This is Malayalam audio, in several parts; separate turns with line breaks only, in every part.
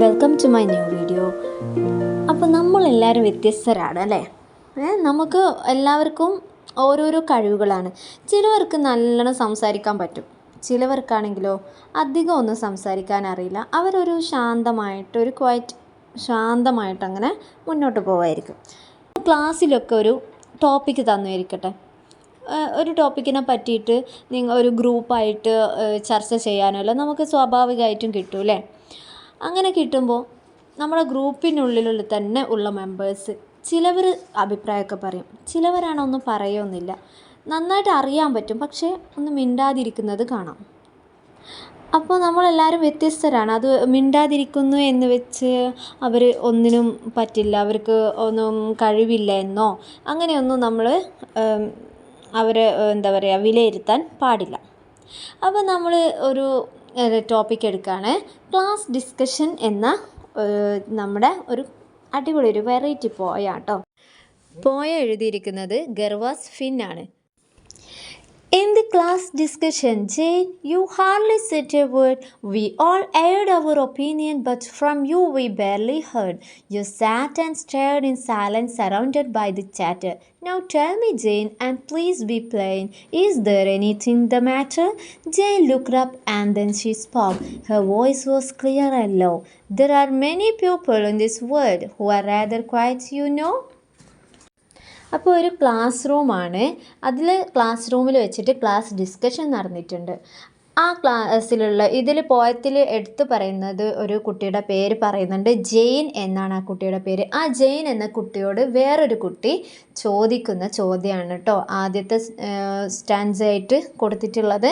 Welcome to my new video അപ്പോൾ നമ്മളെല്ലാവരും വ്യത്യസ്തരാണ് അല്ലേ? നമുക്ക് എല്ലാവർക്കും ഓരോരോ കഴിവുകളാണ്. ചിലവർക്ക് നല്ലോണം സംസാരിക്കാൻ പറ്റും. ചിലവർക്കാണെങ്കിലോ അധികം ഒന്നും സംസാരിക്കാൻ അറിയില്ല. അവരൊരു ശാന്തമായിട്ട് ഒരു ക്വയറ്റ് ശാന്തമായിട്ട് അങ്ങനെ മുന്നോട്ട് പോവായിരിക്കും. ക്ലാസ്സിലൊക്കെ ഒരു ടോപ്പിക്ക് തന്നുമായിരിക്കട്ടെ ഒരു ടോപ്പിക്കിനെ പറ്റിയിട്ട് നിങ്ങൾ ഒരു ഗ്രൂപ്പായിട്ട് ചർച്ച ചർച്ച ചെയ്യാനല്ലോ നമുക്ക് സ്വാഭാവികമായിട്ടും കിട്ടും അല്ലേ അങ്ങനെ കിട്ടുമ്പോൾ നമ്മുടെ ഗ്രൂപ്പിനുള്ളിലുള്ള തന്നെ ഉള്ള മെമ്പേഴ്സ് ചിലവർ അഭിപ്രായമൊക്കെ പറയും. ചിലവരാണൊന്നും ഒന്നും പറയുന്നില്ല. നന്നായിട്ട് അറിയാൻ പറ്റും. പക്ഷേ ഒന്ന് മിണ്ടാതിരിക്കുന്നത് കാണാം. അപ്പോൾ നമ്മളെല്ലാവരും വ്യത്യസ്തരാണ്. അത് മിണ്ടാതിരിക്കുന്നു എന്ന് വെച്ച് അവർ ഒന്നിനും പറ്റില്ല. അവർക്ക് ഒന്നും കഴിവില്ല എന്നോ അങ്ങനെയൊന്നും നമ്മൾ അവരെ എന്താ പറയുക വിലയിരുത്താൻ പാടില്ല. അപ്പോൾ നമ്മൾ ഒരു ടോപ്പിക് എടുക്കുകയാണ് ക്ലാസ് ഡിസ്കഷൻ എന്ന നമ്മുടെ ഒരു അടിപൊളി ഒരു വെറൈറ്റി പോയ കേട്ടോ പോയ എഴുതിയിരിക്കുന്നത് ഗർവാസ് ഫിൻ ആണ്. In the class discussion, Jane, you hardly said a word. We all aired our opinion, but from you we barely heard. You sat and stared in silence, surrounded by the chatter. Now tell me, Jane, and please be plain. Is there anything the matter? Jane looked up and then she spoke. Her voice was clear and low. There are many people in this world who are rather quiet, you know. അപ്പോൾ ഒരു ക്ലാസ് റൂമാണ് അതിൽ ക്ലാസ് റൂമിൽ വെച്ചിട്ട് ക്ലാസ് ഡിസ്കഷൻ നടന്നിട്ടുണ്ട്. ആ ക്ലാസ്സിലുള്ള ഇതിൽ പോയത്തിൽ എടുത്തു പറയുന്നത് ഒരു കുട്ടിയുടെ പേര് പറയുന്നുണ്ട് ജെയിൻ എന്നാണ് ആ കുട്ടിയുടെ പേര്. ആ ജെയിൻ എന്ന കുട്ടിയോട് വേറൊരു കുട്ടി ചോദിക്കുന്ന ചോദ്യമാണ് കേട്ടോ. ആദ്യത്തെ സ്റ്റാൻസായിട്ട് കൊടുത്തിട്ടുള്ളത്.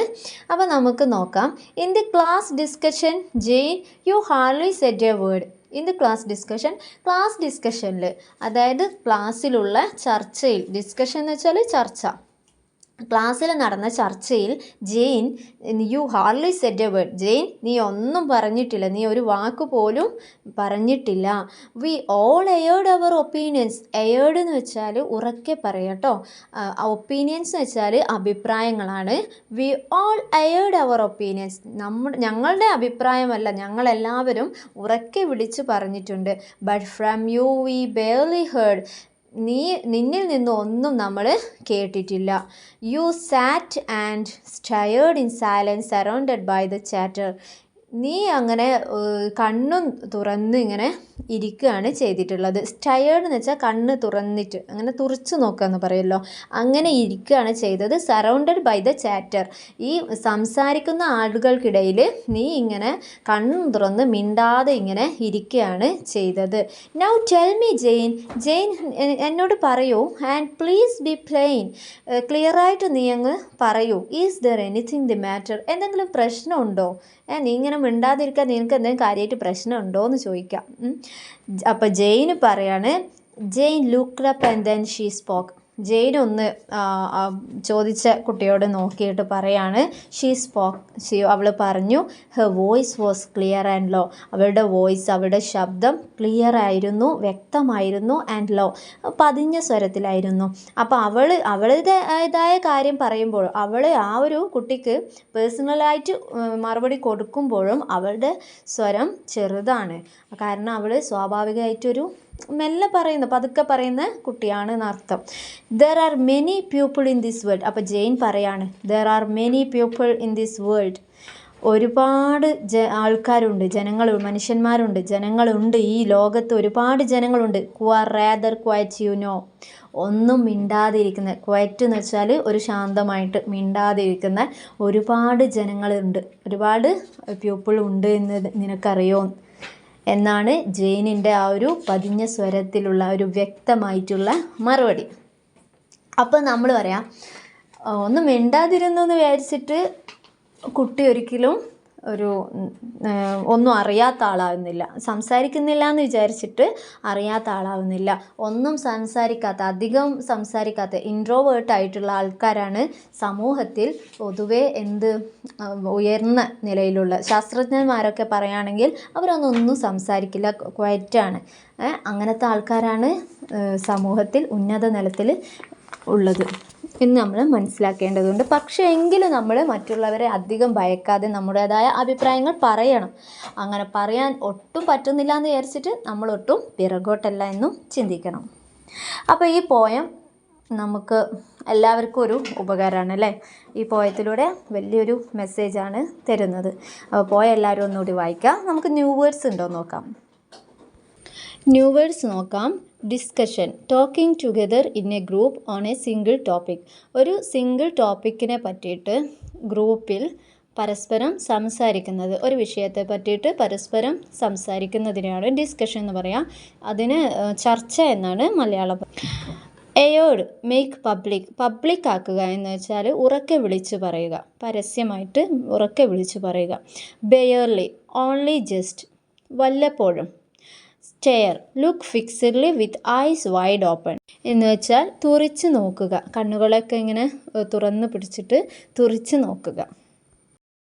അപ്പോൾ നമുക്ക് നോക്കാം. In the class discussion Jane you Harley said a word the class discussion class ഡിസ്കഷനിൽ അതായത് ക്ലാസ്സിലുള്ള ചർച്ചയിൽ ഡിസ്കഷൻ എന്ന് വെച്ചാൽ ചർച്ച. ക്ലാസ്സിൽ നടന്ന ചർച്ചയിൽ ജെയിൻ യു ഹാർലി സെറ്റ് എ വേർഡ് ജെയിൻ നീ ഒന്നും പറഞ്ഞിട്ടില്ല. നീ ഒരു വാക്ക് പോലും പറഞ്ഞിട്ടില്ല. We all aired our opinions. Aired എന്ന് വെച്ചാൽ ഉറക്കെ പറയാട്ടോ ഒപ്പീനിയൻസ് എന്ന് വെച്ചാൽ അഭിപ്രായങ്ങളാണ്. We all aired our opinions. നമ്മുടെ ഞങ്ങളുടെ അഭിപ്രായമല്ല ഞങ്ങളെല്ലാവരും ഉറക്കെ വിളിച്ച് പറഞ്ഞിട്ടുണ്ട്. But from you we barely heard. നീ നിന്നിൽ നിന്നും ഒന്നും നമ്മൾ കേട്ടിട്ടില്ല. You sat and stared in silence surrounded by the chatter നീ അങ്ങനെ കണ്ണും തുറന്ന് ഇങ്ങനെ ഇരിക്കുകയാണ് ചെയ്തിട്ടുള്ളത്. സ്റ്റയേർഡ് എന്ന് വെച്ചാൽ കണ്ണ് തുറന്നിട്ട് അങ്ങനെ തുറച്ച് നോക്കുക എന്ന് പറയുമല്ലോ. അങ്ങനെ ഇരിക്കുകയാണ് ചെയ്തത്. സറൗണ്ടഡ് ബൈ ദ ചാറ്റർ ഈ സംസാരിക്കുന്ന ആളുകൾക്കിടയിൽ നീ ഇങ്ങനെ കണ്ണും തുറന്ന് മിണ്ടാതെ ഇങ്ങനെ ഇരിക്കുകയാണ് ചെയ്തത്. Now tell me Jane Jane എന്നോട് പറയൂ. ആൻഡ് പ്ലീസ് ബി പ്ലെയിൻ ക്ലിയറായിട്ട് നീ അങ്ങ് പറയൂ. Is there anything the matter എന്തെങ്കിലും പ്രശ്നമുണ്ടോ? നീ ഇങ്ങനെ മിണ്ടാതിരിക്കാൻ നിനക്ക് എന്തെങ്കിലും കാര്യമായിട്ട് പ്രശ്നമുണ്ടോ എന്ന് ചോദിക്കാം അപ്പോൾ ജെയിന് പറയാണ് Jane look up and then she spoke Jane ഒന്ന് ചോദിച്ച കുട്ടിയോട് നോക്കിയിട്ട് പറയാണ്. ഷീ സ്പോക്ക് ഷീ അവൾ പറഞ്ഞു her voice was clear and low അവളുടെ വോയിസ് അവളുടെ ശബ്ദം ക്ലിയർ ആയിരുന്നു വ്യക്തമായിരുന്നു ആൻഡ് ലോ പതിഞ്ഞ സ്വരത്തിലായിരുന്നു. അപ്പോൾ അവൾ അവളുടേതായ കാര്യം പറയുമ്പോൾ അവൾ ആ ഒരു കുട്ടിക്ക് പേഴ്സണലായിട്ട് മറുപടി കൊടുക്കുമ്പോഴും അവളുടെ സ്വരം ചെറുതാണ്. കാരണം അവൾ സ്വാഭാവികമായിട്ടൊരു മെല്ലെ പറയുന്ന പതുക്കെ പറയുന്ന കുട്ടിയാണ് എന്നർത്ഥം. There are many people in this world അപ്പോൾ ജെയിൻ പറയാണ് there are many people in this world ഒരുപാട് ജ ആൾക്കാരുണ്ട് ജനങ്ങൾ മനുഷ്യന്മാരുണ്ട് ജനങ്ങളുണ്ട് ഈ ലോകത്ത് ഒരുപാട് ജനങ്ങളുണ്ട്. Who are rather quiet you know ഒന്നും മിണ്ടാതിരിക്കുന്ന ക്വയറ്റ് എന്ന് വെച്ചാൽ ഒരു ശാന്തമായിട്ട് മിണ്ടാതിരിക്കുന്ന ഒരുപാട് ജനങ്ങളുണ്ട്. ഒരുപാട് പീപ്പിൾ ഉണ്ട് എന്ന് നിനക്കറിയോ? എന്നാണ് ജെയിനിന്റെ ആ ഒരു പതിഞ്ഞ സ്വരത്തിലുള്ള ഒരു വ്യക്തമായിട്ടുള്ള മറുപടി. അപ്പോൾ നമ്മൾ പറയാം ഒന്നും മിണ്ടാതിരുന്നു എന്ന് വിചാരിച്ചിട്ട് കുട്ടി ഒരിക്കലും ഒരു ഒന്നും അറിയാത്ത ആളാവുന്നില്ല. സംസാരിക്കുന്നില്ല എന്ന് വിചാരിച്ചിട്ട് അറിയാത്ത ആളാവുന്നില്ല. ഒന്നും സംസാരിക്കാത്ത അധികം സംസാരിക്കാത്ത ഇൻട്രോവേർട്ട് ആയിട്ടുള്ള ആൾക്കാരാണ് സമൂഹത്തിൽ പൊതുവേ എന്ത് ഉയർന്ന നിലയിലുള്ള. ശാസ്ത്രജ്ഞന്മാരൊക്കെ പറയുകയാണെങ്കിൽ അവരൊന്നൊന്നും സംസാരിക്കില്ല ക്വയറ്റാണ് അങ്ങനത്തെ ആൾക്കാരാണ് സമൂഹത്തിൽ ഉന്നത നിലത്തിൽ ഉള്ളത്. എന്ന് നമ്മൾ മനസ്സിലാക്കേണ്ടതുണ്ട്. പക്ഷേ എങ്കിലും നമ്മൾ മറ്റുള്ളവരെ അധികം ഭയക്കാതെ നമ്മുടേതായ അഭിപ്രായങ്ങൾ പറയണം. അങ്ങനെ പറയാൻ ഒട്ടും പറ്റുന്നില്ല എന്ന് വിചാരിച്ചിട്ട് നമ്മളൊട്ടും പിറകോട്ടല്ല എന്നും ചിന്തിക്കണം. അപ്പോൾ ഈ പോയം നമുക്ക് എല്ലാവർക്കും ഒരു ഉപകാരമാണ് അല്ലേ? ഈ പോയത്തിലൂടെ വലിയൊരു മെസ്സേജാണ് തരുന്നത്. അപ്പോൾ പോയ എല്ലാവരും ഒന്നുകൂടി വായിക്കാം. നമുക്ക് ന്യൂ വേർഡ്സ് ഉണ്ടോ നോക്കാം. ന്യൂ വേർഡ്സ് നോക്കാം. Discussion talking together in a group on a single topic ഒരു സിംഗിൾ ടോപ്പിക്കിനെ പറ്റിയിട്ട് ഗ്രൂപ്പിൽ പരസ്പരം സംസാരിക്കുന്നത് ഒരു വിഷയത്തെ പറ്റിയിട്ട് പരസ്പരം സംസാരിക്കുന്നതിനാണ് ഡിസ്കഷൻ എന്ന് പറയാം. അതിന് ചർച്ച എന്നാണ് Malayalam aired make public public ആക്കുക എന്ന് വെച്ചാൽ ഉറക്കെ വിളിച്ചു പറയുക. പരസ്യമായിട്ട് ഉറക്കെ വിളിച്ചു പറയുക. ബെയർലി ഓൺലി ജസ്റ്റ് വല്ലപ്പോഴും. Stare look fixedly with eyes wide open എന്ന് വെച്ചാൽ തുറിച്ച് നോക്കുക. കണ്ണുകളൊക്കെ ഇങ്ങനെ തുറന്ന് പിടിച്ചിട്ട് തുറിച്ച് നോക്കുക.